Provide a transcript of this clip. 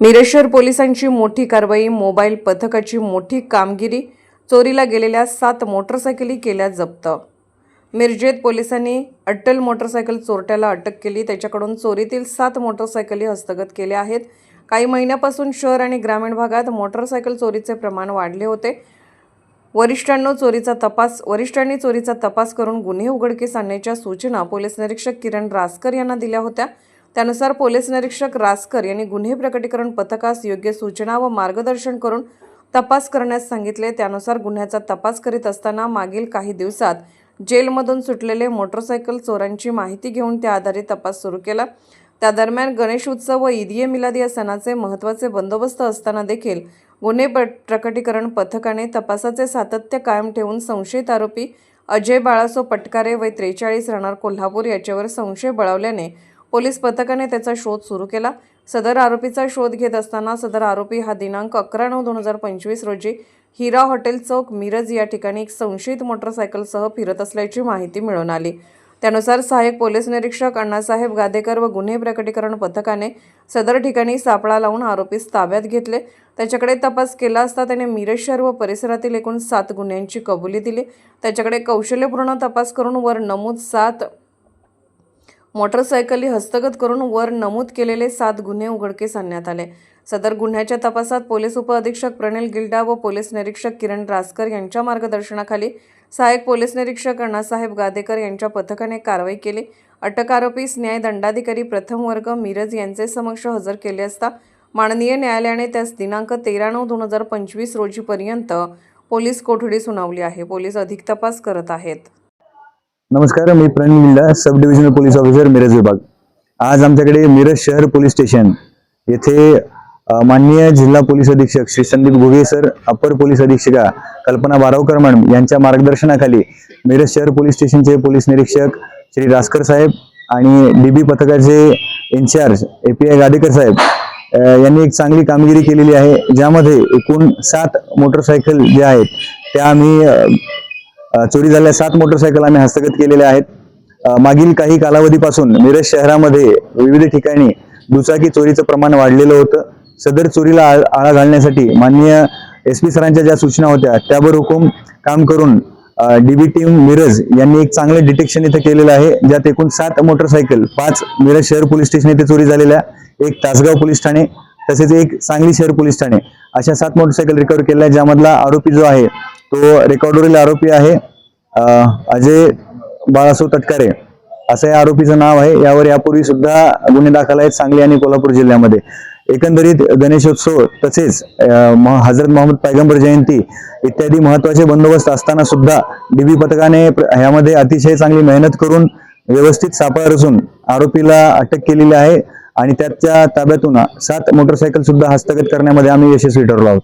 मिरेश्वर पोलिसांची मोठी कारवाई मोबाईल पथकाची मोठी कामगिरी चोरीला गेलेल्या सात मोटरसायकली केल्या जप्त. मिरजेत पोलिसांनी अट्टल मोटरसायकल चोरट्याला अटक केली. त्याच्याकडून चोरीतील सात मोटरसायकली हस्तगत केल्या आहेत. काही महिन्यापासून शहर आणि ग्रामीण भागात मोटरसायकल चोरीचे प्रमाण वाढले होते. वरिष्ठांनो चोरीचा तपास वरिष्ठांनी चोरीचा तपास करून गुन्हे उघडकीस आणण्याच्या सूचना पोलीस निरीक्षक किरण रासकर यांना दिल्या होत्या. त्यानुसार पोलीस निरीक्षक रासकर यांनी गुन्हे प्रकटीकरण पथकास योग्य सूचना व मार्गदर्शन करून तपास करण्यास सांगितले. त्यानुसार गुन्ह्याचा तपास करीत असताना मागील काही दिवसात जेलमधून सुटलेले मोटरसायकल चोरांची माहिती घेऊन त्या आधारे तपास सुरू केला. त्या दरम्यान गणेश उत्सव व ईदिये मिलाद या सणाचे महत्त्वाचे बंदोबस्त असताना देखील गुन्हे प्रकटीकरण पथकाने तपासाचे सातत्य कायम ठेवून संशयित आरोपी अजय बाळासो पटकारे वय त्रेचाळीस राहणार कोल्हापूर याच्यावर संशय बळावल्याने पोलीस पथकाने त्याचा शोध सुरू केला. सदर आरोपीचा शोध घेत असताना सदर आरोपी हा दिनांक अकरा नऊ दोन हजार पंचवीस रोजी हिरा हॉटेल चौक मिरज या ठिकाणी एक संशयित मोटरसायकलसह फिरत असल्याची माहिती मिळून आली. त्यानुसार सहाय्यक पोलीस निरीक्षक अण्णासाहेब गादेकर व गुन्हे प्रकटीकरण पथकाने सदर ठिकाणी सापळा लावून आरोपीस ताब्यात घेतले. त्याच्याकडे तपास केला असता त्याने मिरज शहर व परिसरातील एकूण सात गुन्ह्यांची कबुली दिली. त्याच्याकडे कौशल्यपूर्ण तपास करून वर नमूद सात मोटरसायकली हस्तगत करून वर नमूद केलेले सात गुन्हे उघडकीस आणण्यात आले. सदर गुन्ह्याच्या तपासात पोलीस उपअधीक्षक प्रणिल गिल्डा व पोलीस निरीक्षक किरण रासकर यांच्या मार्गदर्शनाखाली सहाय्यक पोलीस निरीक्षक अण्णासाहेब गादेकर यांच्या पथकाने कारवाई केली. अटक आरोपीस न्याय दंडाधिकारी प्रथम वर्ग मिरज यांचे समक्ष हजर केले असता माननीय न्यायालयाने त्यास दिनांक तेरा नऊ दोन हजार पंचवीस रोजीपर्यंत पोलीस कोठडी सुनावली आहे. पोलीस अधिक तपास करत आहेत. नमस्कार मी Pranil Milla sub divisional police officer Miraj विभाग. आज आमच्याकडे मिरज शहर पोलीस स्टेशन येथे माननीय जिल्हा पोलीस अधीक्षक श्री संदीप घुगे सर अपर पोलीस अधीक्षिका कल्पना बारावकर मॅडम यांच्या मार्गदर्शनाखाली मिरज शहर पोलीस स्टेशनचे पोलीस निरीक्षक श्री रासकर साहेब आणि डीबी पथकाचे incharge A P I Gadekar साहेब यांनी एक चांगली कामगिरी केलेली आहे ज्यामध्ये एकूण सात मोटरसायकल जे आहेत त्या आम्ही चोरी झालेल्या सात मोटरसायकल आम्ही हस्तगत केलेल्या आहेत. मागील काही कालावधीपासून मिरज शहरामध्ये विविध ठिकाणी दुचाकी चोरीचं प्रमाण वाढलेलं होतं. सदर चोरीला आळा घालण्यासाठी माननीय एस पी सरांच्या ज्या सूचना होत्या त्यावर हुकूम काम करून डीबी टीम मिरज यांनी एक चांगलं डिटेक्शन इथं केलेलं आहे ज्यात एकूण सात मोटरसायकल पाच मिरज शहर पोलीस स्टेशन येथे चोरी झालेल्या एक तासगाव पोलीस ठाणे तसेच एक सांगली शहर पोलीस ठाणे अशा सात मोटरसायकल रिकव्हर केल्या ज्यामधला आरोपी जो आहे तो रेकॉर्डवरील आरोपी आहे अजय बाळासो तटकारे असं या आरोपीचं नाव आहे. यावर यापूर्वी सुद्धा गुन्हे दाखल आहेत सांगली आणि कोल्हापूर जिल्ह्यामध्ये. एकंदरीत गणेशोत्सव तसेच म- हजरत मोहम्मद पैगंबर जयंती इत्यादी महत्त्वाचे बंदोबस्त असताना सुद्धा डीबी पथकाने यामध्ये ह्यामध्ये अतिशय चांगली मेहनत करून व्यवस्थित सापळा रचून आरोपीला अटक केलेली आहे आणि त्याच्या ताब्यातून सात मोटरसायकल सुद्धा हस्तगत करण्यामध्ये आम्ही यशस्वी ठरलो आहोत.